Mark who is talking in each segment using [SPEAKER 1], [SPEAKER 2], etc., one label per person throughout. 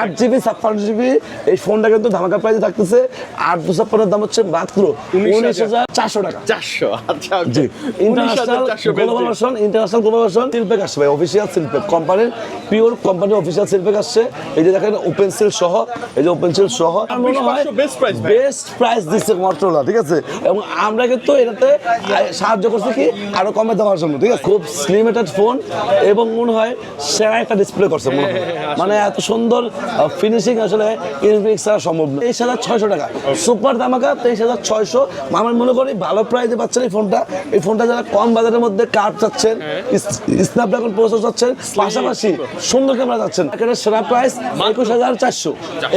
[SPEAKER 1] আট জিবি ছাপ্পান্ন জিবি এই ফোনটা কিন্তু ধামাকা প্রাইসে থাকতেছে। আট দু ছাপ্পান্নের দাম হচ্ছে মাত্র উনিশ হাজার। চারশো টাকা।
[SPEAKER 2] চারশো আচ্ছা
[SPEAKER 1] জি।
[SPEAKER 2] উনিশ হাজার
[SPEAKER 1] international global version international global version seal pack আসছে ভাই অফিসিয়াল সিলপেক কোম্পানির পিওর কোম্পানির অফিসিয়াল সিলপেক আসছে। এই যে দেখেন ওপেন সিল সহ এই যে ওপেন সিল সহ মনে হয়
[SPEAKER 2] 2500 best price
[SPEAKER 1] বেস্ট প্রাইস দিচ্ছে মটোরোলা ঠিক আছে? এবং আমরা কিন্তু এটাতে সাহায্য করছি কি? আরও কমে দেওয়ার জন্য ঠিক আছে? খুব স্লিমেটেড ফোন এবং মনে হয় সেরা একটা ডিসপ্লে করছে মনে হয়। মানে এত সুন্দর ফিনিশিং আসলে ইনফিনিক্স ছাড়া সম্ভব না। তেইশ হাজার ছয়শো টাকা। সুপার দামাকা তেইশ হাজার ছয়শো। আমার মনে করি ভালো প্রাইসে পাচ্ছেন এই ফোনটা এই ফোনটা যারা কম বাজারের মধ্যে কার্ড চাচ্ছেন স্ন্যাপড্রাগন প্রসেস চাচ্ছেন, পাশাপাশি সুন্দর ক্যামেরা চাচ্ছেন। এখানে সেরা প্রাইস একুশ হাজার চারশো।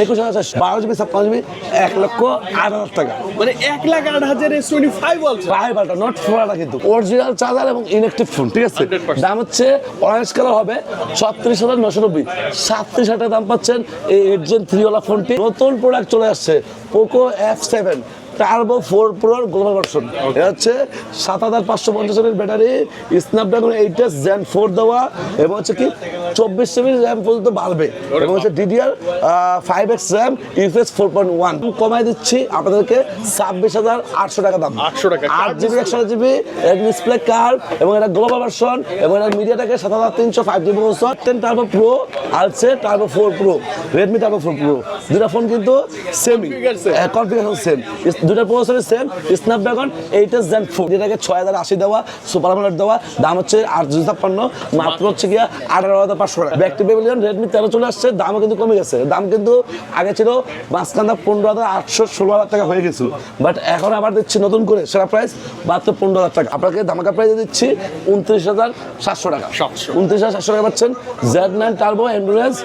[SPEAKER 1] একুশ হাজার চারশো। বারো জিবি ছাপ্পান্ন জিবি এক লক্ষ আট হাজার টাকা।
[SPEAKER 2] মানে এক লাখ আট হাজার S twenty five also
[SPEAKER 1] five ultra not four ultra কিন্তু। অরিজিনাল চার্জার এবং ইনেকটিভ ফোন ঠিক আছে? দাম হচ্ছে অরেঞ্জ কালার হবে ছত্রিশ হাজার নশো নব্বই। সাতত্রিশ হাজার দাম পাচ্ছেন এই এইট জেন থ্রিওয়ালা ফোনটি নতুন প্রোডাক্ট চলে আসছে Poco F seven turbo four প্রোর global version এটা হচ্ছে সাত হাজার পাঁচশো পঞ্চাশ এর battery Snapdragon eight S gen four দেওয়া এবং হচ্ছে কি চব্বিশ জিবি র্যাম পর্যন্ত বাড়বে। এবং হচ্ছে DDR five X RAM UFS four point one কমাই দিচ্ছি আপনাদেরকে ছাব্বিশ হাজার আটশো টাকা দাম।
[SPEAKER 2] 800 টাকা।
[SPEAKER 1] আট জিবি একশো জিবি ডিসপ্লে কার্ড এবং এটা গ্লোবাল ভার্সন এবং এটা মিডিয়াটাকে সাত হাজার তিনশো ফাইভ জিবি বছর টেন টার্বো প্রো আর হচ্ছে turbo four pro Redmi turbo four pro দুটা ফোন কিন্তু সেমই কনফিগারেশন সেম দুটা processor same Snapdragon eight gen four যেটাকে ছয় হাজার আশি দেওয়া সুপার আমলেট দেওয়া দাম হচ্ছে আট দুশো ছাপ্পান্ন মাত্র হচ্ছে গিয়া আঠারো হাজার পাঁচশো টাকা। ব্যাক টু পেভিলিয়ন রেডমি তেরো চলে আসছে দামও কিন্তু কমে গেছে। দাম কিন্তু আগে ছিল মাঝখানটা পনেরো হাজার আটশো ষোলো হাজার টাকা হয়ে গেছিল। বাট এখন আবার দিচ্ছি নতুন করে সেরা প্রাইস মাত্র পনেরো হাজার টাকা। আপনাকে ধামাকা প্রাইসে দিচ্ছি উনত্রিশ হাজার সাতশো টাকা।
[SPEAKER 2] 700
[SPEAKER 1] উনত্রিশ হাজার সাতশো টাকা পাচ্ছেন Z nine turbo endurance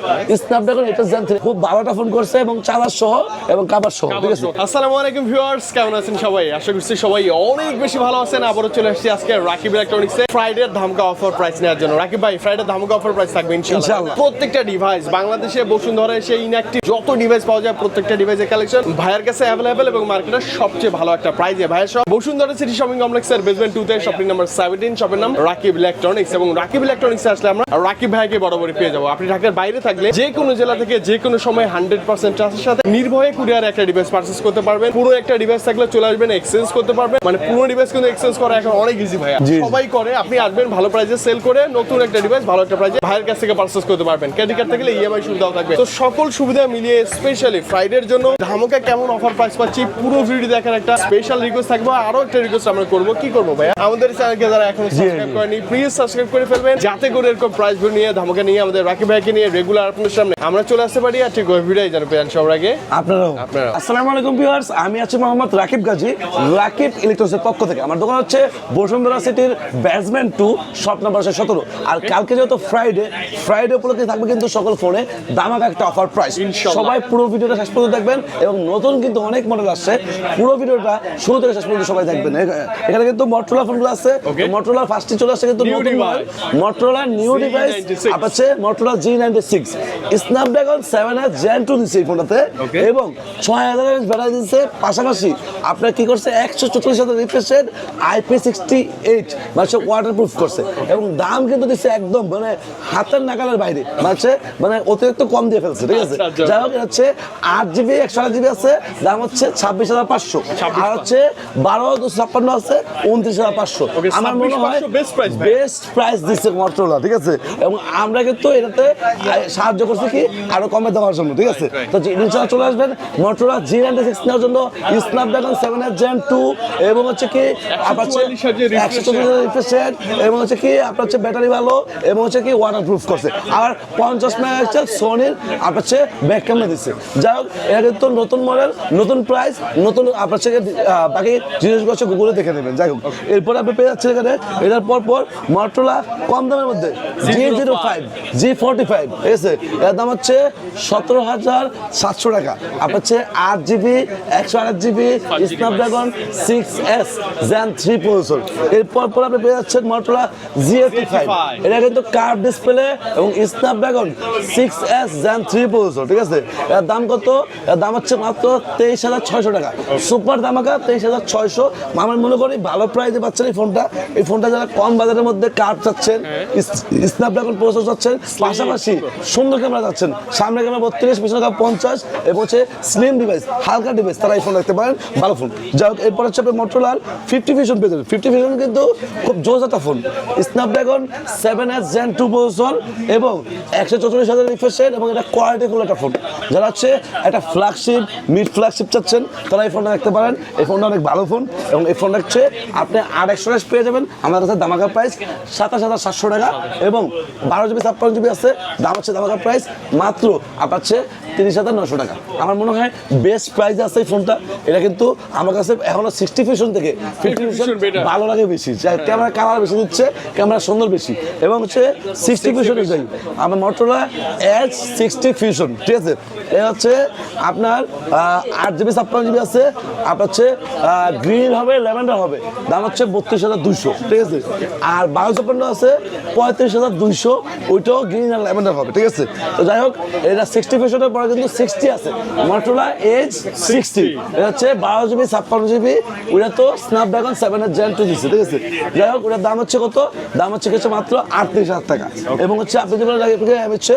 [SPEAKER 1] Snapdragon এটা জেন থ্রি খুব বারোটা ফোন করছে এবং চার্জার সহ এবং কাবার সহ ঠিক আছে?
[SPEAKER 2] আসসালামু আলাইকুম ভিউয়ার্স কেমন আছেন সবাই? আশা করছি সবাই অনেক বেশি ভালো আছেন। আবারও চলে আসছি আজকে রাকিব ইলেকট্রনিক্স। ফ্রাইডে ধামকা অফার প্রাইস নেওয়ার জন্য। রাকিব ভাই ফ্রাইডে ধামকা অফার প্রাইস থাকবে ইনশাআল্লাহ। প্রত্যেকটা ডিভাইস বাংলাদেশে বসুন্ধরা এসে ইনঅ্যাক্টিভ যত ডিভাইস পাওয়া যায় প্রত্যেকটা ডিভাইসের কালেকশন ভাইয়ের কাছে অ্যাভেলেবেল এবং মার্কেটের সবচেয়ে ভালো একটা প্রাইজে ভাইয়ের সব বসুন্ধরা সিটি শপিং কমপ্লেক্সের বেসমেন্ট টু তে শপিং নাম্বার সেভেন্টিন শপের নাম রাকিব ইলেকট্রনিক্স এবং রাকিব ইলেকট্রনিক্স আসলে আমরা রাকিব ভাইকে বরাবরই পেয়ে যাব। আপনি ঢাকার বাইরে থাকলে যে কোনো জেলা থেকে যে কোনো সময় হান্ড্রেড পার্সেন্ট ট্রাস্টের সাথে নির্ভয়ে কুরিয়ার একটা ডিভাইস পারচেস করতে পারবেন। পুরো একটা ডিভাইস থাকলে চলে আসবেন এক্সচেঞ্জ করতে পারবেন। মানে পুরো ডিভাইস কিন্তু এক্সচেঞ্জ করা এখন অনেক ইজি ভাই
[SPEAKER 1] জি।
[SPEAKER 2] সবাই করে আপনি আসবেন ভালো প্রাইসে সেল করে নতুন একটা ডিভাইস ভালো একটা প্রাইসে ভাইয়ের কাছ থেকে করতে পারবেন। ক্রেডিট কার্ড ইএমআই সুবিধাও থাকবে। তো সকল সুবিধা মিলিয়ে স্পেশালি ফ্রাইডের জন্য ধামকা কেমন অফার প্রাইস পাচ্ছি পুরো ভিডিও দেখার একটা স্পেশাল রিকোয়েস্ট থাকবে। আরও একটা রিকোয়েস্ট আমরা করব। কি করব ভাই আমাদের চ্যানেলকে যারা এখনও সাবস্ক্রাইব করেনি প্লিজ সাবস্ক্রাইব করে ফেলবেন। যাতে করে এরকম প্রাইস নিয়ে ধামকা নিয়ে আমাদের রাকিব ভাইকে নিয়ে রেগুলার আপনাদের সামনে আমরা চলে আসতে পারি। আর ঠিক ওই ভিডিও জানো পেয়ান সবার আগে।
[SPEAKER 1] আপনারাও।
[SPEAKER 2] আপনারাও।
[SPEAKER 1] আসসালামু আলাইকুম ভিউয়ার্স আমি আছি মোহাম্মদ রাকিব গাজী রাকিব ইলেকট্রনিক্সের পক্ষ থেকে। আমার দোকান হচ্ছে বসুন্ধরা সিটির ব্যাটসম্যান টু শপ নাম্বার সতেরো। আর কালকে যেহেতু ফ্রাইডে ফ্রাইডে উপলক্ষে থাকবে কিন্তু সকল ফোনে দামাক একটা অফার প্রাইস সবাই পুরো ভিডিওটা শেষ পর্যন্ত দেখবেন এবং নতুন কিন্তু অনেক মডেল আসছে। পুরো ভিডিওটা শুরু থেকে শেষ পর্যন্ত সবাই দেখবেন। এখানে কিন্তু মটোলা ফোনগুলো আছে. মটোলার ফার্স্টে চলে আসছে কিন্তু নতুন মটোলা নিউ ডিভাইস আছে Motorola G ninety six Snapdragon seven S Gen two দিচ্ছে এই ফোনটাতে এবং ছয় হাজার ব্যাটারি দিচ্ছে। পাশাপাশি আপনার কি করছে? একশো চল্লিশ হাজার রিফ্রেশের আইপি সিক্সটি এইট মানে ওয়াটার প্রুফ করছে। এবং দাম কিন্তু দিচ্ছে একদম মানে হাতের নাগালের বাইরে। মানে মানে অতিরিক্ত কম দিয়ে ফেলছে ঠিক আছে?
[SPEAKER 2] আচ্ছা, আচ্ছা।
[SPEAKER 1] যাই হোক হচ্ছে আট জিবি একশো আট জিবি আছে। দাম হচ্ছে ছাব্বিশ হাজার পাঁচশো। আর হচ্ছে বারো দুশো ছাপ্পান্ন আছে উনত্রিশ হাজার পাঁচশো। আমার মনে হয়
[SPEAKER 2] 26,500 best price ভাই।
[SPEAKER 1] বেস্ট প্রাইস দিচ্ছে মটোরোলা ঠিক আছে? এবং আমরা কিন্তু এটাতে সাহায্য করছি কি? আরও কমে দেওয়ার জন্য ঠিক আছে. তো ইনশাল্লাহ চলে আসবেন মটোরোলা জি নাইনটি সিক্স নেওয়ার জন্য স্ন্যাপড্রাগন সেভেন এর জেন টু এবং হচ্ছে কি আপনার হচ্ছে
[SPEAKER 2] 144 হাজার refresh
[SPEAKER 1] একশো চল্লিশ রিফ্রেশ এবং হচ্ছে কি আপনার হচ্ছে ব্যাটারি ভালো এবং হচ্ছে কি ওয়াটার প্রুফ করছে। আর পঞ্চাশ মেগাপিক্সেল সোনির আপনার হচ্ছে ব্যাক ক্যামেরা দিচ্ছে। যাই হোক এটা কিন্তু নতুন মডেল নতুন প্রাইস নতুন আপনার হচ্ছে বাকি জিনিসগুলো হচ্ছে গুগলে দেখে নেবেন। যাই হোক এরপরে আপনি পেয়ে যাচ্ছেন এখানে এটার পর পর মটোরোলা কম দামের মধ্যে G zero five G forty five ঠিক আছে? এর দাম হচ্ছে সতেরো হাজার সাতশো টাকা। আপনার হচ্ছে আট জিবি একশো আট GB GB Snapdragon six S Gen three processor এরপর পর আপনি পেয়ে যাচ্ছেন মটোলা জি এইটি ফাইভ এটা কিন্তু কার্ভ ডিসপ্লে এবং Snapdragon six S Gen three processor ঠিক আছে? এর দাম কত? এর দাম হচ্ছে মাত্র তেইশ হাজার ছয়শো টাকা। সুপার দামাকা তেইশ হাজার ছয়শো। আমার মনে করি ভালো প্রাইসে পাচ্ছেন এই ফোনটা এই ফোনটা যারা কম বাজারের মধ্যে কার্ভ চাচ্ছেন স্ন্যাপড্রাগন প্রসেসর চাচ্ছেন পাশাপাশি সুন্দর ক্যামেরা চাচ্ছেন। সামনে ক্যামেরা বত্রিশ পিছনে পঞ্চাশ এবং হচ্ছে স্লিম ডিভাইস হালকা ডিভাইস তারা এই ফোন রাখতে পারেন, ভালো ফোন যাই হোক, এরপর হচ্ছে আপনি ফিফটি ফিশন পেয়ে যাবেন। ফিফটি ফিশন কিন্তু খুব জোস একটা phone Snapdragon seven S Gen two processor এবং একশো চৌচল্লিশ হাজার রিফ্রেশ এবং এটা কোয়ালিটিফুল একটা ফোন যারা হচ্ছে একটা ফ্ল্যাগশিপ মিড ফ্ল্যাগশিপ চাচ্ছেন, তারা এই ফোনটা রাখতে পারেন। এই ফোনটা অনেক ভালো ফোন এবং এই ফোনটা হচ্ছে আপনি আট একশো পেয়ে যাবেন। আমাদের কাছে দামাকা প্রাইস সাতাশ হাজার সাতশো টাকা এবং বারো জিবি ছাপ্পান্ন জিবি আছে। দাম হচ্ছে দামাকা প্রাইস মাত্র আপনার হচ্ছে তিরিশ হাজার নশো টাকা। আমার মনে হয় বেস্ট প্রাইস আছে এই ফোনটা এটা কিন্তু আমার কাছে এখনও সিক্সটি ফিশন থেকে ফিফটি
[SPEAKER 2] better।
[SPEAKER 1] ভালো লাগে বেশি। ক্যামেরা কালার বেশি দিচ্ছে ক্যামেরা সুন্দর বেশি। এবং হচ্ছে সিক্সটি ফিউশনে যাই আমার মোটরলা এচ সিক্সটি ফিউশন ঠিক আছে? এটা হচ্ছে আপনার আট জিবি ছাপ্পান্ন জিবি আছে। আপনার হচ্ছে গ্রিন হবে ল্যাভেন্ডার হবে। দাম হচ্ছে বত্রিশ হাজার দুইশো ঠিক আছে? আর বারো ছাপ্পান্ন আছে পঁয়ত্রিশ হাজার দুইশো। ওইটাও গ্রিন আর ল্যাভেন্ডার হবে ঠিক আছে? তো যাই হোক এটা সিক্সটি ফিউশনের পরে কিন্তু সিক্সটি আছে। মোটরলা এজ সিক্সটি এটা হচ্ছে বারো জিবি ছাপ্পান্ন জিবি ওটা তো স্ন্যাপড্রাগন সেভেনের জেন টু দিচ্ছে ঠিক আছে? যাই হোক ওটার দাম হচ্ছে কত? দাম হচ্ছে হচ্ছে মাত্র আটত্রিশ হাজার টাকা। এবং হচ্ছে আপনি যেগুলো হচ্ছে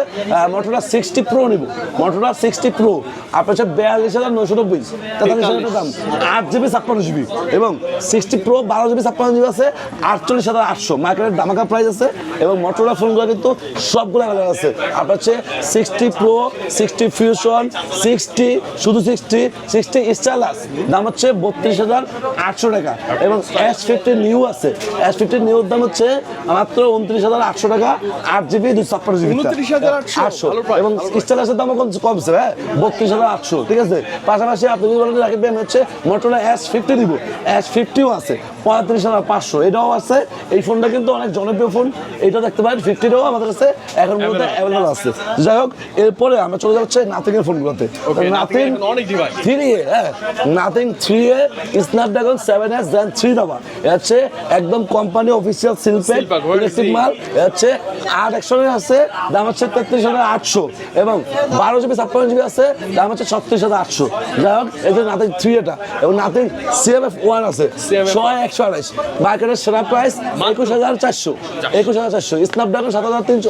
[SPEAKER 1] মোটরলা সিক্সটি প্রো নিব। মোটরলা সিক্সটি প্রো আপনার হচ্ছে বিয়াল্লিশ হাজার নশো নব্বই। তেতাল্লিশ হাজার দাম। আট জিবি ছাপ্পান্ন জিবি এবং সিক্সটি প্রো বারো জিবি ছাপ্পান্ন জিবি আছে আটচল্লিশ হাজার আটশো। মার্কেটের দামাকা প্রাইস আছে। এবং মোটরলা ফোনগুলো কিন্তু সবগুলো আছে। আপনার হচ্ছে sixty Pro sixty Fusion sixty শুধু সিক্সটি সিক্সটি স্টাইলাস দাম হচ্ছে বত্রিশ হাজার আটশো টাকা। এবং এস ফিফটি নিউ আছে। এস ফিফটি নিউর দাম হচ্ছে মাত্র উনত্রিশ হাজার আটশো টাকা আট জিবি দুই ছাপ্পান্ন জিবি
[SPEAKER 2] 29,800
[SPEAKER 1] আটশো এবং স্টাইলাসের দাম কম কমছে হ্যাঁ? বত্রিশ হাজার আটশো ঠিক আছে? পাশাপাশি আপনি যদি বলেন রাখবেন হচ্ছে মোটরলা এস ফিফটি দিব এস ফিফটিও আছে। পঁয়ত্রিশ হাজার পাঁচশো। এটাও আছে। এই ফোনটা কিন্তু অনেক জনপ্রিয় ফোন। এটা দেখতে পারেন ফিফটিটাও আমাদের কাছে এখন মধ্যে অ্যাভেলেবল আছে। যাই হোক এরপরে আমরা চলে যাচ্ছে নাথিং এর ফোনগুলোতে নাথিং। থ্রি এ হ্যাঁ। Nothing three A Snapdragon seven S Gen three দাবা হচ্ছে একদম কোম্পানি অফিসিয়াল
[SPEAKER 2] is
[SPEAKER 1] ইলেকট্রিক মাল। হচ্ছে আট একশনের আছে দাম হচ্ছে তেত্রিশ হাজার আটশো। এবং বারো জিবি ছাপ্পান্ন জিবি আছে দাম হচ্ছে ছত্রিশ হাজার আটশো। যাই হোক এই যে নাথিং থ্রি এটা এবং নাথিং সিএমএফ ওয়ান আছে। ছয় একশো আড়াইশ। মার্কেটের সেরা প্রাইস একুশ হাজার চারশো। একুশ হাজার চারশো। স্ন্যাপড্রাগন সাত হাজার তিনশো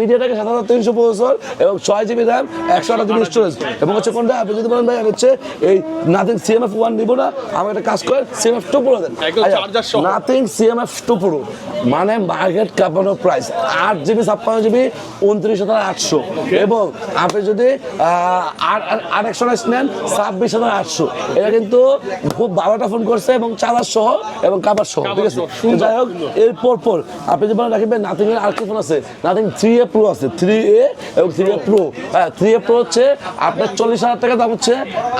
[SPEAKER 1] মিডিয়াটাকে সাত হাজার তিনশো প্রসেসর এবং ছয় জিবি র্যাম একশো আঠাশ জিবি স্টোরেজ এবং হচ্ছে কোনটা? আপনি যদি বলেন ভাই হচ্ছে এই নাথিং সিএমএফ ওয়ান নিবো না আমাকে একটা কাজ করেন সিএমএফ টু প্রো দেন। Nothing CMF two Pro. মানে মার্কেট কাপানো প্রাইস আট জিবি ছাপ্পান্ন জিবি উনত্রিশ হাজার আটশো। এবং আপনি যদি আট একশো নেন ছাব্বিশ হাজার আটশো। এটা কিন্তু খুব ভালোটা ফোন করছে এবং চার্জার সহ এবং কাবার সহ ঠিক আছে? যাই হোক এর পর পর আপনি যদি বলেন রাখবেন নাথিং এর আরেকটা ফোন আছে। নাথিং থ্রি এ প্রো আছে থ্রি এ এবং থ্রি এ প্রো হ্যাঁ থ্রি এ প্রো হচ্ছে আপনার চল্লিশ হাজার টাকা দাম হচ্ছে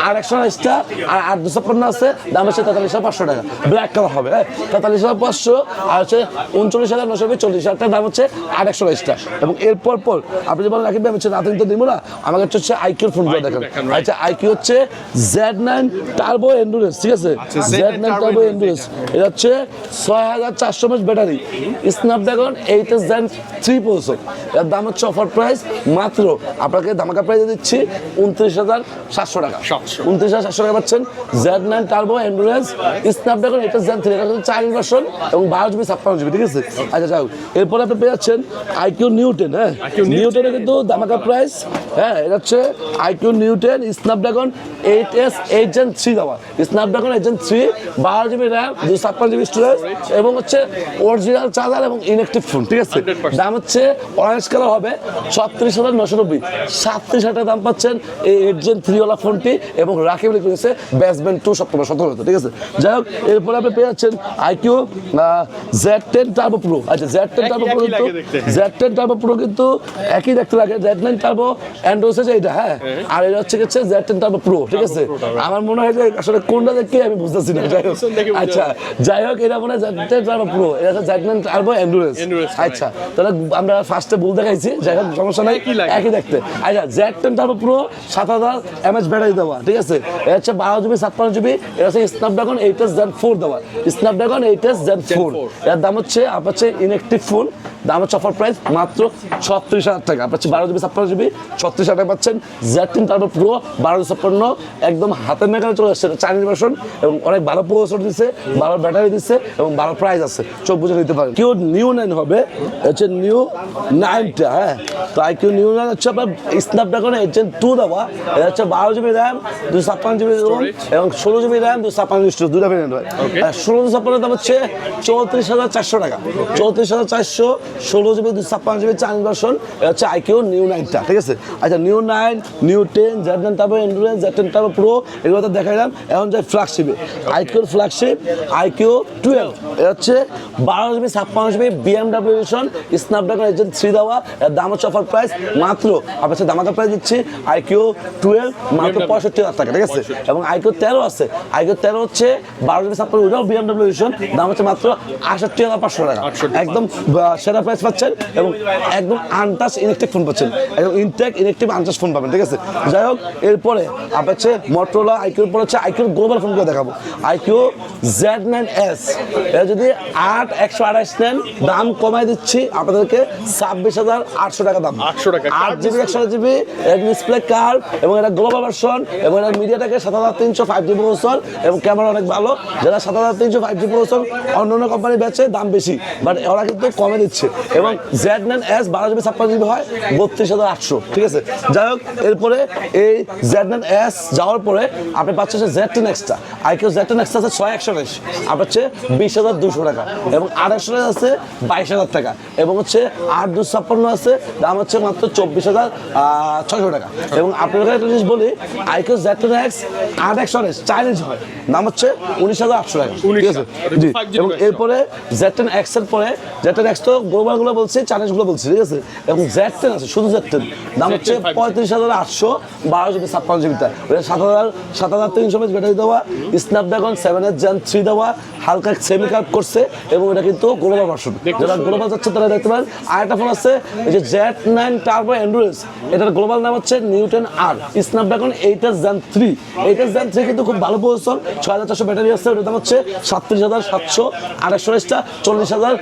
[SPEAKER 1] আর একশো আঠাশটা আর আট দুশো ছাপ্পান্ন আছে দাম হচ্ছে তেতাল্লিশ হাজার পাঁচশো টাকা। ব্ল্যাক কালার হবে হ্যাঁ? তেতাল্লিশ হাজার পাঁচশো আর হচ্ছে উনচল্লিশ হাজার নশো চল্লিশ হাজার টাকা দাম হচ্ছে আট একশো আঠাশটা এবং এরপর পর আপনি যদি বলেন রাখবেন হচ্ছে নাথিং তো দিব না আমার কাছে হচ্ছে আইকিউর ফোনগুলো দেখেন।
[SPEAKER 2] দেখান,
[SPEAKER 1] আচ্ছা আইকিউ হচ্ছে জেড নাইন টার্বো এন্ডুরেন্স ঠিক আছে?
[SPEAKER 2] Z9
[SPEAKER 1] Z nine turbo endurance এটা হচ্ছে ছয় হাজার চারশো mAh battery. Snapdragon eight S Gen three processor এর দাম হচ্ছে অফার প্রাইস মাত্র আপনাকে দামাকা প্রাইসে দিচ্ছি উনত্রিশ হাজার সাতশো টাকা। উনত্রিশ হাজার সাতশো টাকা পাচ্ছেন Z nine Turbo Endurance Snapdragon eight S Gen three এটা হচ্ছে চাইনিজ ভার্সন এবং বারো জিবি ছাপ্পান্ন জিবি ঠিক আছে? আচ্ছা যাও এরপরে আপনি পেয়ে যাচ্ছেন আইকিউ নিউটেন হ্যাঁ? নিউটেনে কিন্তু দামাকা প্রাইস হ্যাঁ এটা হচ্ছে iQOO Neo ten Snapdragon eight S eight Gen three দেওয়া। স্ন্যাপড্রাগন এইট জেন থ্রি বারো জিবি র্যাম দুশো ছাপ্পান্ন জিবি স্টোরেজ এবং হচ্ছে অরিজিনাল চার্জার এবং ইনেকটিভ ফোন ঠিক আছে? দাম হচ্ছে অরেঞ্জ কালার হবে ছত্রিশ হাজার নশো নব্বই। সাতত্রিশ হাজার দাম পাচ্ছেন এই এইট জেন থ্রিওয়ালা ফোনটি এবং রাকিব লিখে রয়েছে ব্যাসব্যান্ড টু সপ্তাহ সতেরো ঠিক আছে? যাই হোক এরপরে আপনি পেয়ে যাচ্ছেন iQOO Z ten Turbo Pro আচ্ছা জেড টেন টার্বো প্রো কিন্তু জেড টেন টার্বো প্রো কিন্তু একই দেখতে লাগে। জেড নাইন টার্বো অ্যান্ড্রয়েড হচ্ছে এইটা হ্যাঁ? আর এটা হচ্ছে হচ্ছে জেড টেন টার্বো প্রো ঠিক আছে? আমার মনে হয় যে আসলে কোনটা দেখে আমি বুঝতেছি না আচ্ছা যাই হোক এটা মনে জেড টার্বো প্রো। এটা হচ্ছে জেডম্যান টার্বো এন্ডুরেন্স আচ্ছা তাহলে আমরা ফার্স্টে ভুল দেখাইছি যাই হোক সমস্যা নাই।
[SPEAKER 2] একই
[SPEAKER 1] দেখতে। আচ্ছা টার্বো প্রো সাত হাজার এমএচ ব্যাটারি দেওয়া ঠিক আছে? এটা হচ্ছে বারো জিবি ছাপ্পান্ন জিবি এটা হচ্ছে Snapdragon eight S Gen four দেওয়া। Snapdragon eight S Gen four এর দাম হচ্ছে আপনার হচ্ছে ইনএক্টিভ ফোন দাম হচ্ছে অফার প্রাইস মাত্র ছত্রিশ হাজার টাকা। আপনার হচ্ছে বারো জিবি ছাপ্পান্ন জিবি ছত্রিশ হাজার টাকা পাচ্ছেন। জেড টেন টার্বো প্রো বারো ছাপ্পান্ন একদম হাতের মেকানে চলে আসছে। চাইনিজ ভার্সন এবং অনেক ভালো প্রসেসর দিচ্ছে ভালো ব্যাটারি দিচ্ছে এবং ভালো প্রাইস আছে। চোখ বুঝে নিতে পারেন। কেউ নিউ নাইন হবে। হচ্ছে নিউ নাইনটা হ্যাঁ। তো আই কিউ নিউ নাইন হচ্ছে আপনার স্ন্যাপড্রাগন এইট জেন টু দেওয়া। এটা হচ্ছে বারো জিবি র্যাম দুশো ছাপ্পান্ন জিবি রোম এবং ষোলো জিবি র্যাম দুশো ছাপ্পান্ন জিবি স্টোরেজ দুটা ভেরিয়েন্ট হয়। ষোলো দুশো ছাপ্পান্ন দাম হচ্ছে চৌত্রিশ হাজার চারশো টাকা। চৌত্রিশ হাজার চারশো ষোলো জিবি দুশো ছাপ্পান্ন জিবি চাইনিজ ভার্সন এটা হচ্ছে আইকিউ নিউ নাইনটা ঠিক আছে? আচ্ছা Neo nine Neo ten Z nine তারপর এন্ডুরেন্স জেড টেন তারপর প্রো এগুলো তো দেখাইলাম। এখন যায় ফ্ল্যাগশিপে আইকিউর ফ্ল্যাগশিপ আইকিউ টুয়েলভ এটা হচ্ছে বারো জিবি ছাপ্পান্ন জিবি বিএমডাব্লিউ এডিশন স্ন্যাপড্রাগন এজেন্ট থ্রি দেওয়া। এর দাম হচ্ছে অফার প্রাইস মাত্র আপনার সাথে দামাকা প্রাইস দিচ্ছি আইকিউ টুয়েলভ মাত্র পঁয়ষট্টি হাজার টাকা ঠিক আছে? এবং আইকিউ তেরো আছে। আইকিউ তেরো হচ্ছে বারো জিবি ছাপ্পান্ন ওটাও বিএমডাব্লিউ এডিশন দাম হচ্ছে মাত্র আষট্টি হাজার পাঁচশো টাকা।
[SPEAKER 2] 68,500
[SPEAKER 1] একদম সেরা প্রাইস পাচ্ছেন এবং একদম আনটাচ ইলেকট্রিক ফোন পাচ্ছেন। একদম ইনটেক ইলেকট্রিক আনটাচ ফোন পাবেন ঠিক আছে? যাই হোক এরপরে আপনার হচ্ছে মোটরোলা আইকিউর পর হচ্ছে আইকিউর গ্লোবাল ফোনগুলো দেখাবো। আইকিউ জেড নাইন এস এটা যদি আট একশো আঠাশ নেন দাম কমাই দিচ্ছি আপনাদেরকে ছাব্বিশ হাজার আটশো টাকা দাম।
[SPEAKER 2] 800 টাকা।
[SPEAKER 1] আট জিবি একশো জিবি ডিসপ্লে কার্ভ এবং এটা গ্লোবাল ভার্সন এবং এটা মিডিয়াটাকে সাত হাজার তিনশো ফাইভ জি প্রসেসর এবং ক্যামেরা অনেক ভালো। যারা সাত হাজার তিনশো ফাইভ জি প্রসেসর অন্য অন্য কোম্পানি বেচে দাম বেশি বাট ওরা কিন্তু কমে দিচ্ছে। এবং জেড নাইন এস বারো জিবি ছাপ্পান্ন জিবি হয় বত্রিশ হাজার আটশো ঠিক আছে? যাই হোক এরপরে এই জেড নাইন এস যাওয়ার পরে আপনি পাচ্ছেন Z ten extra iQOO Z ten extra আছে ছয় একশো আপনার হচ্ছে বিশ হাজার দুশো টাকা এবং আড়াইশো টাকা আছে বাইশ হাজার টাকা এবং হচ্ছে আট দুশো ছাপ্পান্ন আছে দাম হচ্ছে মাত্র চব্বিশ হাজার ছয়শো টাকা। এবং আপনাদের একটা জিনিস বলি আইকিউ জেড টেন এক্স আট একশো আঠাশ চাইনিজ হয়। দাম হচ্ছে উনিশ হাজার আটশো টাকা। ঠিক আছে? জি। এবং এরপরে জেড টেন এক্সের পরে জেড টেন এক্স তো গ্লোবালগুলো বলছি চাইনিজগুলো বলছি ঠিক আছে? এবং জেড টেন আছে শুধু জেড টেন দাম হচ্ছে পঁয়ত্রিশ হাজার আটশো বারো জিবি ছাপ্পান্ন জিবিটা সাত হাজার সাত হাজার তিনশো ব্যাটারি দেওয়া স্ন্যাপড্রাগন সেভেন এর জেন থ্রি দেওয়া হালকা সেমি কাপ করছে এবং এটা কিন্তু গ্লোবাল ভার্সন যারা গ্লোবাল যাচ্ছে তারা দেখতে পারেন। আর একটা ফোন আছে এই যে জেড নাইন টার্বো এন্ডুরেন্স এটার গ্লোবাল নাম হচ্ছে Neo ten R Snapdragon eight S Gen three eight S Gen three কিন্তু খুব ভালো প্রসেসর ছয় হাজার চারশো ব্যাটারি আছে ওটার দাম হচ্ছে সাতত্রিশ হাজার সাতশো। আড়াইশো রেসটা চল্লিশ হাজার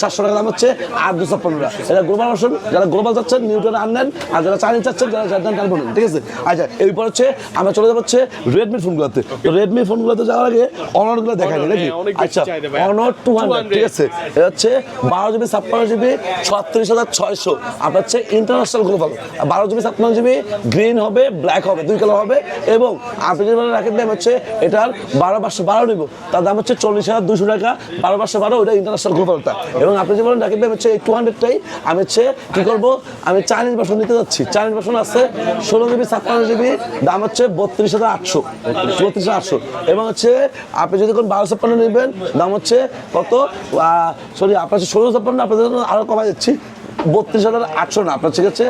[SPEAKER 1] সাতশো টাকা দাম হচ্ছে আট দুশো পনেরো। এটা গ্লোবাল ভার্সন যারা গ্লোবাল যাচ্ছেন নিউটন আর নেন। আর যারা চাইনিজ চাচ্ছেন যারা জেড টার্বো নেন। ঠিক আছে? আচ্ছা এরপর হচ্ছে আমরা চলে যাব হচ্ছে রেডমি ফোনগুলোতে তো রেডমি ফোনগুলোতে যাওয়ার আগে অনারগুলো দেখা যায় নাকি
[SPEAKER 2] হ্যাঁ,
[SPEAKER 1] আচ্ছা অনর টু হান্ড্রেড ঠিক আছে? এটা হচ্ছে বারো জিবি ছাপ্পান্ন জিবি ছত্রিশ হাজার ছয়শো। আপনার হচ্ছে ইন্টারন্যাশনাল গ্লোবাল বারো জিবি ছাপ্পান্ন জিবি গ্রিন হবে ব্ল্যাক হবে দুই কালার হবে। এবং আপনি যদি বলেন রাখেন দাম হচ্ছে এটার বারো পাঁচশো বারো নিব। তার দাম হচ্ছে চল্লিশ হাজার দুশো টাকা বারো পাঁচশো বারো ওটা ইন্টারন্যাশনাল গ্লোবালটা এবং আপনি যদি বলেন রাখেন দাম হচ্ছে এই টু হান্ড্রেডটাই আমি হচ্ছে কী করব? আমি চাইনিজ ভার্সন নিতে যাচ্ছি। চাইনিজ ভার্সন আছে ষোলো জিবি ছাপ্পান্ন জিবি দাম হচ্ছে বত্রিশ হাজার আটশো। বত্রিশ হাজার আটশো। এবং হচ্ছে আপনি যদি কোন বারো ছাপ্পান্ন নেবেন। দাম হচ্ছে কত? সরি আপনার ষোলো ছাপ্পান্ন আপনাদের আরও কমাই দিচ্ছি। বত্রিশ হাজার আটশো না আপনার ঠিক আছে?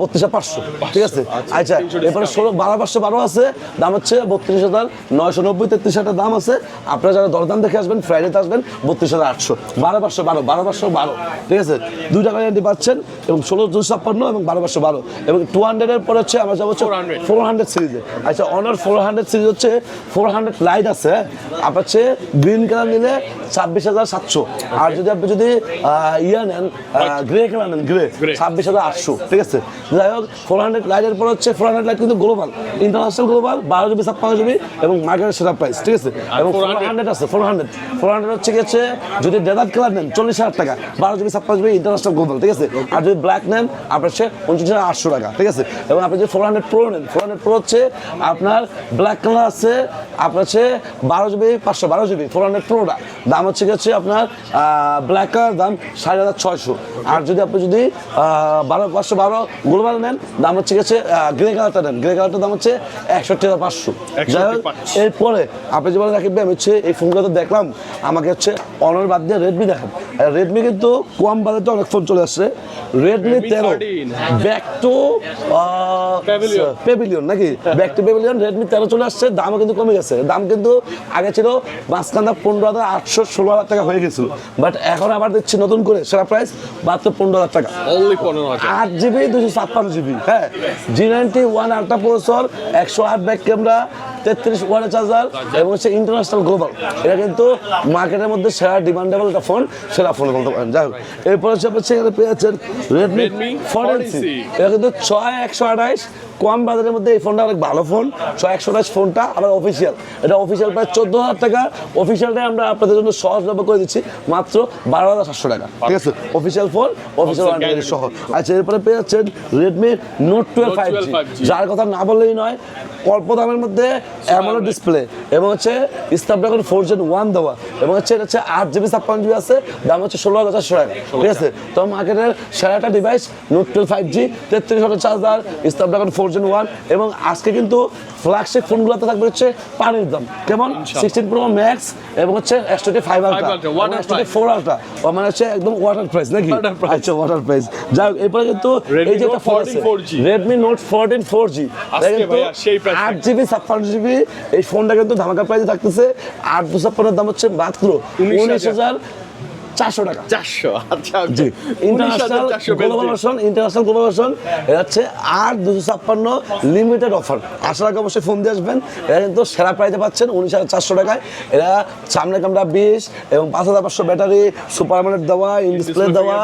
[SPEAKER 1] বত্রিশ হাজার পাঁচশো ঠিক আছে? আচ্ছা এরপরে ষোলো বারো পাঁচশো বারো আছে দাম হচ্ছে বত্রিশ হাজার নয়শো নব্বই তেত্রিশ হাজার দাম আছে। আপনারা যারা দরদাম দেখে আসবেন ফ্রাইডেতে আসবেন বত্রিশ হাজার আটশো বারো পাঁচশো বারো বারো পাঁচশো বারো ঠিক আছে? দুই টাকা গ্যারান্টি পাচ্ছেন এবং ষোলো দুশো ছাপ্পান্ন এবং বারো পাঁচশো বারো। এবং টু হান্ড্রেডের পরে হচ্ছে আমরা যাব হচ্ছে
[SPEAKER 2] 400
[SPEAKER 1] ফোর হান্ড্রেড সিরিজে আচ্ছা অনার ফোর হান্ড্রেড সিরিজ হচ্ছে ফোর হান্ড্রেড লাইট আছে হ্যাঁ? আপনার হচ্ছে গ্রিন কালার নিলে ছাব্বিশ হাজার সাতশো। আর যদি আপনি যদি ইয়ে নেন গ্রে কালার নেন গ্রে। ছাব্বিশ হাজার আটশো ঠিক আছে? যাই হোক ফোর হান্ড্রেড লাইটের পর হচ্ছে ফোর হান্ড্রেড লাইট কিন্তু গ্লোবাল ইন্টারন্যাশনাল গ্লোবাল বারো জিবি ছাপ্পান্ন জিবি এবং মার্কেটের সেরা প্রাইস ঠিক আছে? এবং ফোর
[SPEAKER 2] 400
[SPEAKER 1] হান্ড্রেড আছে ফোর হান্ড্রেড ফোর হান্ড্রেড হচ্ছে হচ্ছে যদি ডেজার্ট কালার নেন চল্লিশ হাজার টাকা বারো জিবি ছাপ্পান্ন জিবি ইন্টারন্যাশনাল গ্লোবাল ঠিক আছে? আর যদি ব্ল্যাক নেন আপনার হচ্ছে পঞ্চাশ হাজার আটশো টাকা ঠিক আছে? এবং আপনি যদি ফোর হান্ড্রেড প্রো নেন ফোর হান্ড্রেড প্রো হচ্ছে আপনার ব্ল্যাক কালার আছে আপনার হচ্ছে বারো জিবি পাঁচশো বারো জিবি ফোর হান্ড্রেড প্রোটা দাম হচ্ছে গেছে আপনার ব্ল্যাক কালার দাম সাড়ে হাজার ছয়শো। আর যদি আপনি যদি বারো পাঁচশো বারো গ্লোবাল নেন দাম হচ্ছে গেছে গ্রে কালারটা নেন। গ্রে কালারটার দাম হচ্ছে একষট্টি হাজার পাঁচশো।
[SPEAKER 2] 61,500
[SPEAKER 1] এরপরে আপনি যেমন রাখি আমি হচ্ছে এই ফোনগুলো তো দেখলাম আমাকে হচ্ছে অনার বাদ দিয়ে রেডমি দেখেন। রেডমি কিন্তু কম বাজেটে অনেক ফোন চলে আসছে। রেডমি তেরো ব্যাক টু. পেভিলিয়ন নাকি? ব্যাক টু পেভিলিয়ন রেডমি তেরো চলে আসছে দামও কিন্তু কমে গেছে। দাম কিন্তু আগে ছিল মাঝখানটা পনেরো হাজার আটশো ষোলো হাজার টাকা হয়ে গেছিল। বাট এখন আবার দিচ্ছি নতুন করে সেরা প্রাইস মাত্র পনেরো হাজার টাকা। আট জিবি দুশো ছাপ্পান্ন জিবি হ্যাঁ? G ninety one Ultra processor একশো আট ব্যাক ক্যামেরা তেত্রিশ ওয়ানের চার্জার এবং হচ্ছে ইন্টারন্যাশনাল গ্লোবাল এটা কিন্তু মার্কেটের মধ্যে সেরা ডিমান্ডেবল একটা ফোন সেরা ফোন বলতে পারেন। যাই হোক এরপর হচ্ছে আপনি সেখানে পেয়ে যাচ্ছেন Redmi
[SPEAKER 2] Redmi
[SPEAKER 1] fourteen
[SPEAKER 2] 40C
[SPEAKER 1] C এটা কিন্তু ছয় একশো আঠাইশ কম বাজারের মধ্যে এই ফোনটা অনেক ভালো ফোন। ছয় একশো আঠাইশ ফোনটা আবার অফিসিয়াল এটা অফিসিয়াল প্রায় চোদ্দ হাজার টাকা অফিসিয়ালটাই আমরা আপনাদের জন্য সহজলভ্য করে দিচ্ছি। মাত্র বারো হাজার সাতশো টাকা। ঠিক আছে? অফিসিয়াল ফোন অফিসিয়াল সহ। আচ্ছা এরপরে পেয়ে যাচ্ছেন Redmi Note twelve five
[SPEAKER 2] 12 5G
[SPEAKER 1] যার কথা না বললেই নয় অল্প দামের মধ্যে অ্যামোলেড ডিসপ্লে এবং হচ্ছে স্ন্যাপড্রাগন ফোর জেন ওয়ান দেওয়া। এবং হচ্ছে এটা হচ্ছে আট জিবি ছাপ্পান্ন জিবি আছে দাম হচ্ছে ষোলো হাজার চারশো টাকা। ঠিক আছে? তো মার্কেটের সেরাটা device Note twelve five G তেত্রিশ হাজার charger Snapdragon four Gen one এবং আজকে কিন্তু ফ্ল্যাগশিপ ফোনগুলোতে থাকবে হচ্ছে পানির দাম। কেমন? সিক্সটিন প্রো ম্যাক্স এবং হচ্ছে S twenty five Ultra S twenty four Ultra মানে হচ্ছে একদম ওয়াটার প্রাইস নাকি আচ্ছা ওয়াটার প্রাইস যাই হোক এরপরে কিন্তু এই যে একটা ফোন আছে Redmi Note fourteen four G আট জিবি ছাপ্পান্ন জিবি এই ফোনটা কিন্তু ধামাকা প্রাইসে থাকতেছে। আট দু ছাপ্পান্নের দাম হচ্ছে মাত্র
[SPEAKER 2] উনিশ
[SPEAKER 1] হাজার চারশো টাকা।
[SPEAKER 2] চারশো আচ্ছা
[SPEAKER 1] জি। International global version international global version এটা হচ্ছে আট দুশো ছাপ্পান্ন লিমিটেড অফার আসার আগে অবশ্যই ফোন দিয়ে আসবেন। এটা কিন্তু সেরা প্রাইসে পাচ্ছেন উনিশ হাজার চারশো টাকায়। এরা সামনে ক্যামেরা বিশ এবং পাঁচ হাজার পাঁচশো ব্যাটারি সুপার দেওয়া ইন ডিসপ্লে দেওয়া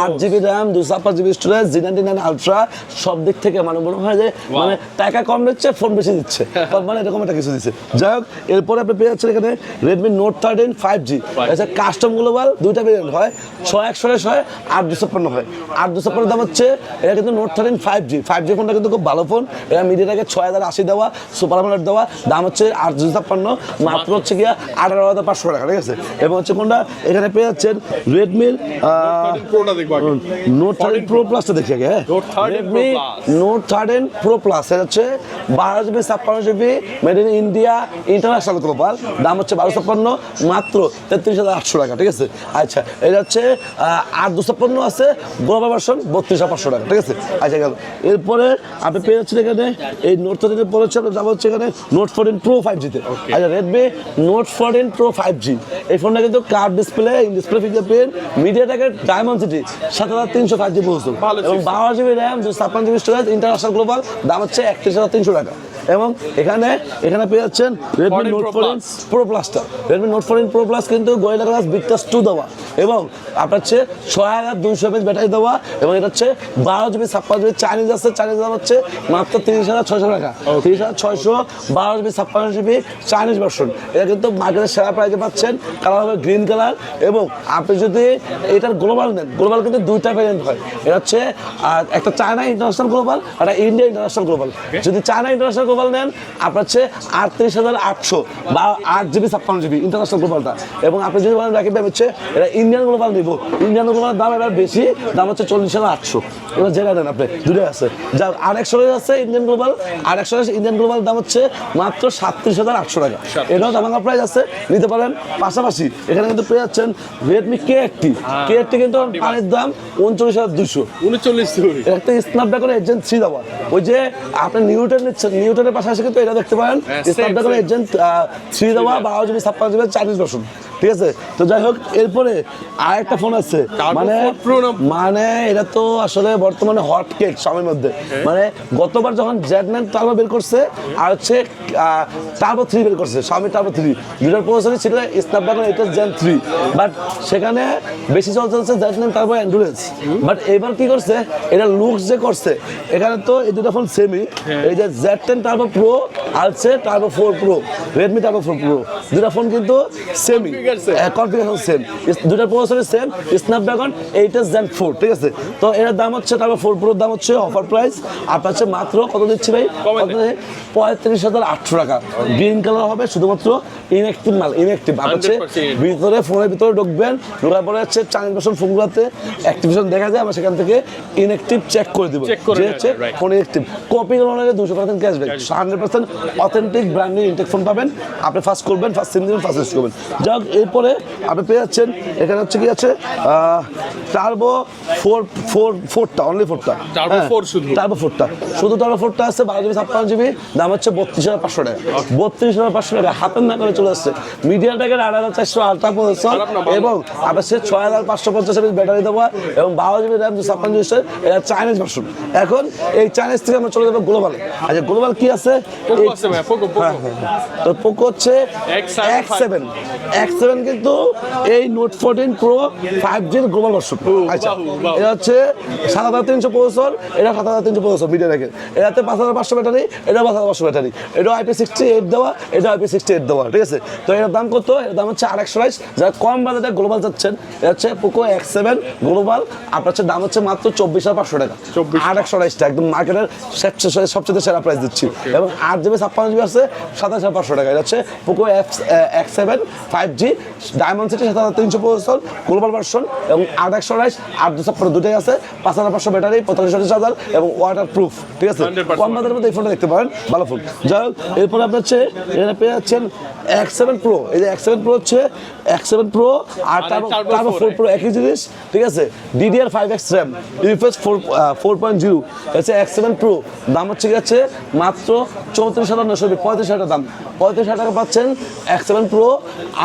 [SPEAKER 1] আট জিবি র্যাম দুশো ছাপ্পান্ন GB storage G ninety nine Ultra সব দিক থেকে মানে মনে হয় যে মানে টাকা কম নিচ্ছে ফোন বেশি দিচ্ছে। মানে এরকম একটা কিছু দিচ্ছে। যাই হোক এরপরে আপনি পেয়ে যাচ্ছেন এখানে Redmi Note thirteen five G আচ্ছা কাস্টম গ্লোবাল দুইটা ভেরিয়েন্ট হয় ছয় একশো হয় আট দুশো হয়। আট দুশো দাম হচ্ছে এটা কিন্তু Note thirteen five G five G ফোনটা কিন্তু খুব ভালো ফোন। এটা মিডিয়াটাকে ছয় হাজার আশি দেওয়া সুপার আমলেট দেওয়া দাম হচ্ছে আট দুশো ছাপ্পান্ন মাত্র হচ্ছে গিয়া আঠারো হাজার পাঁচশো টাকা ঠিক আছে? এবং হচ্ছে কোনটা? এখানে পেয়ে যাচ্ছেন রেডমির নোট থার্টিন প্রো প্লাসটা দেখি আগে হ্যাঁ?
[SPEAKER 2] Note 13 Pro
[SPEAKER 1] Redmi Note thirteen Pro Plus এটা হচ্ছে বারো জিবি ছাপ্পান্ন GB made in India international global দাম হচ্ছে বারো ছাপ্পান্ন মাত্র তেত্রিশ হাজার আটশো টাকা ঠিক আছে? আচ্ছা এটা হচ্ছে আট দুশো ছাপ্পান্ন আছে গ্লোবাল ভার্সন বত্রিশ পাঁচশো টাকা ঠিক আছে? আচ্ছা গেল। এরপরে আপনি পেয়ে যাচ্ছেন এখানে এই নোট থার্টিনের পরে হচ্ছে আপনার যাব হচ্ছে এখানে নোট ফোরটিন প্রো ফাইভ জিতে আচ্ছা Redmi Note fourteen Pro five G এই ফোনটা কিন্তু কার্ড ডিসপ্লে ডিসপ্লে ফিঙ্গারপ্রিন্ট মিডিয়াটেকের ডায়মন্ড সিটি সাত হাজার তিনশো ফাইভ জি
[SPEAKER 2] ভালো
[SPEAKER 1] এবং বারো জিবি র্যাম দুশো ছাপ্পান্ন জিবি স্টোরেজ ইন্টারন্যাশনাল গ্লোবাল দাম হচ্ছে একত্রিশ হাজার তিনশো টাকা। এবং এখানে এখানে পেয়ে যাচ্ছেন Redmi Note
[SPEAKER 2] four
[SPEAKER 1] fourteen Pro প্লাসটা Redmi Note fourteen Pro Plus কিন্তু গোয়েলা গ্লাস বিটটাস টু দেওয়া। এবং আপনার হচ্ছে ছয় হাজার দুইশো এমএচ ব্যাটারি দেওয়া এবং এটা হচ্ছে বারো জিবি ছাপ্পান্ন জিবি চাইনিজ আছে। চাইনিজ দাম হচ্ছে মাত্র তিরিশ হাজার ছয়শো টাকা। তিরিশ হাজার ছয়শো বারো জিবি ছাপ্পান্ন জিবি চাইনিজ ভার্সন এটা কিন্তু মার্কেটের সেরা প্রাইজে পাচ্ছেন। কালার হবে গ্রিন কালার এবং আপনি যদি এটার গ্লোবাল নেন গ্লোবাল কিন্তু দুইটা ভ্যারিয়েন্ট হয়। এটা হচ্ছে একটা চায়না ইন্টারন্যাশনাল গ্লোবাল আর একটা ইন্ডিয়া ইন্টারন্যাশনাল গ্লোবাল যদি চায়না ইন্টারন্যাশনাল গ্লোবাল নেন আপনার হচ্ছে আটত্রিশ হাজার আটশো বা আট জিবি ছাপ্পান্ন জিবি ইন্টারন্যাশনাল গ্লোবালটা এবং আপনি যদি বলেন রাখি হচ্ছে এটা ইন্ডিয়ান গ্লোবাল নিব ইন্ডিয়ান গ্লোবালের দাম এবার বেশি দাম হচ্ছে চল্লিশ হাজার আটশো। এবার জেনে নেন আপনি দুটোই আছে। যা আর একশো আছে ইন্ডিয়ান গ্লোবাল আর একশো ইন্ডিয়ান গ্লোবাল দাম হচ্ছে মাত্র সাতত্রিশ হাজার আটশো টাকা। এটাও দামাঙ্গা প্রাইস আছে নিতে পারেন। পাশাপাশি এখানে কিন্তু পেয়ে যাচ্ছেন রেডমি কে একটি। কে একটি কিন্তু পানির দাম উনচল্লিশ হাজার দুশো
[SPEAKER 2] উনচল্লিশ
[SPEAKER 1] একটা স্ন্যাপড্রাগন এজেন্ট থ্রি দেওয়া। ওই যে আপনি নিউটন নিচ্ছেন নিউটনের পাশাপাশি কিন্তু এটা দেখতে পারেন।
[SPEAKER 2] হ্যাঁ,
[SPEAKER 1] স্ন্যাপড্রাগন এজেন্ট থ্রি দেওয়া বারো জিবি ছাপ্পান্ন জিবি চাইনিজ ভার্সন ঠিক আছে? তো যাই হোক এরপরে আরেকটা ফোন আছে। মানে মানে এটা তো আসলে বর্তমানে হট কেক সময়ের মধ্যে। মানে গতবার যখন জেড নাইন টার্বো বের করছে আর হচ্ছে টার্বো থ্রি বের করছে স্বামী টার্বো থ্রি দুটার প্রসেসরই ছিল Snapdragon eight Gen three but সেখানে বেশি চলছে হচ্ছে Z nine Turbo Endurance but এবার কি করছে? এটা লুকস যে করছে এখানে তো এই দুটো ফোন সেমই এই যে জেড টেন টার্বো প্রো আর হচ্ছে Turbo four Pro Redmi Turbo four Pro দুটা ফোন কিন্তু সেমই. কনফিগারেশন সেম দুটা processor same Snapdragon eight Gen four ঠিক আছে? তো এর দাম হচ্ছে টার্বো ফোর প্রোর দাম হচ্ছে অফার প্রাইস আপনার হচ্ছে মাত্র কত দিচ্ছি ভাই? পঁয়ত্রিশ হাজার আটশো টাকা। গ্রিন কালার হবে শুধুমাত্র ইনঅ্যাক্টিভ মাল ইনঅ্যাক্টিভ আর হচ্ছে ভিতরে ফোনের ভিতরে ঢুকবেন ঢোকার পরে হচ্ছে চাইনিজ ভার্সন ফোনগুলোতে অ্যাক্টিভেশন দেখা যায় আমরা সেখান থেকে ইনঅ্যাক্টিভ চেক করে দিব। যে হচ্ছে ফোন ইনঅ্যাক্টিভ কপি অনলাইনে দুশো percent cashback hundred percent authentic branding intact phone পাবেন। আপনি ফার্স্ট করবেন ফার্স্ট সিম দিবেন ফার্স্ট ইউজ করবেন। যাক এরপরে আপনি পেয়ে যাচ্ছেন এখানে হচ্ছে কি আছে টার্বো ফোর ফোর ফোরটা অনলি ফোরটা। টার্বো ফোরটা শুধু? টার্বো ফোরটা আছে বারো জিবি ছাপ্পান্ন জিবি দাম হচ্ছে বত্রিশ হাজার পাঁচশো টাকা। বত্রিশ হাজার পাঁচশো টাকা হাতের না করে চলে আসছে। মিডিয়া টেকের আট হাজার চারশো আলট্রা প্রসেসর। এবং আবার সে ছয় হাজার পাঁচশো পঞ্চাশ এমএচ ব্যাটারি দেওয়া এবং বারো জিবি র্যাম ছাপ্পান্ন জিবি এটা চাইনিজ ভার্সন এখন এই চাইনিজ থেকে আমরা চলে যাব গ্লোবালে আচ্ছা গ্লোবাল কি আছে? হ্যাঁ, হ্যাঁ। তো পোকো হচ্ছে
[SPEAKER 2] X7
[SPEAKER 1] x seven x seven কিন্তু এই নোট ফোরটিন প্রো ফাইভ জির গ্লোবাল ভার্সন আচ্ছা। এটা হচ্ছে সাত হাজার তিনশো প্রসেসর এটা সাত হাজার তিনশো প্রসেসর মিডিয়া রেখে এটাতে পাঁচ হাজার পাঁচশো ব্যাটারি এটা পাঁচ হাজার পাঁচশো ব্যাটারি এটা আইপি সিক্সটি এইট দেওয়া এটা আইপি সিক্সটি এইট দেওয়া ঠিক আছে? তো এটার দাম কত? এটার দাম হচ্ছে আর একশো বাইশ। যারা কম বাজেটে গ্লোবাল যাচ্ছেন এটা হচ্ছে পোকো এক্স সেভেন গ্লোবাল আপনার হচ্ছে দাম হচ্ছে মাত্র চব্বিশ হাজার পাঁচশো টাকা।
[SPEAKER 2] 24,000
[SPEAKER 1] আট একশো বাইশটা একদম মার্কেটের সবচেয়ে সেরা প্রাইস দিচ্ছি। এবং আট জিবি ছাপ্পান্ন জিবি আছে সাতাশ হাজার পাঁচশো টাকা। এটা হচ্ছে Poco F X seven five G Dimensity সাত হাজার তিনশো প্রসেসর গ্লোবাল ভার্সন এবং আট একশো রাইস আট দুশো দুটাই আছে পাঁচ হাজার পাঁচশো ব্যাটারি পঁয়তাল্লিশ হাজার এবং ওয়াটার প্রুফ ঠিক আছে?
[SPEAKER 2] 100%
[SPEAKER 1] কম বাজারের মধ্যে এই ফোনটা দেখতে পারেন ভালো ফোন যাই হোক এরপরে আপনার হচ্ছে এখানে পেয়ে যাচ্ছেন এক্স সেভেন প্রো এই যে এক্স সেভেন প্রো হচ্ছে এক্স সেভেন প্রো আর টার্বো ফোর প্রো একই জিনিস ঠিক আছে? DDR five X RAM UFS four four point zero হচ্ছে এক্স সেভেন প্রো দাম হচ্ছে আছে মাত্র চৌত্রিশ হাজার নশো পঁয়ত্রিশ হাজার দাম। পঁয়ত্রিশ হাজার টাকা পাচ্ছেন এক্স সেভেন প্রো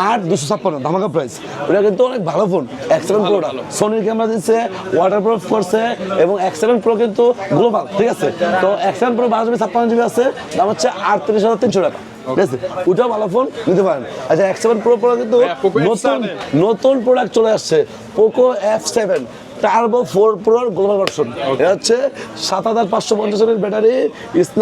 [SPEAKER 1] আট দুশো ছাপ্পান্ন ধামাকা প্রাইস ওটা কিন্তু অনেক ভালো ফোন এক্স সেভেন প্রোটা সোনির ক্যামেরা দিচ্ছে ওয়াটার প্রুফ করছে এবং এক্স সেভেন প্রো কিন্তু গ্লোবাল ঠিক আছে? তো এক্স সেভেন প্রো বারো জিবি ছাপ্পান্ন জিবি আছে দাম হচ্ছে আটত্রিশ হাজার তিনশো টাকা। ঠিক আছে? ওটাও ভালো ফোন নিতে পারেন। আচ্ছা এক্স সেভেন প্রো প্রো কিন্তু নতুন নতুন প্রোডাক্ট চলে আসছে। Poco F seven Turbo four প্রোর global version এটা হচ্ছে সাত হাজার পাঁচশো পঞ্চাশ ব্যাটারি স্ন্যাপ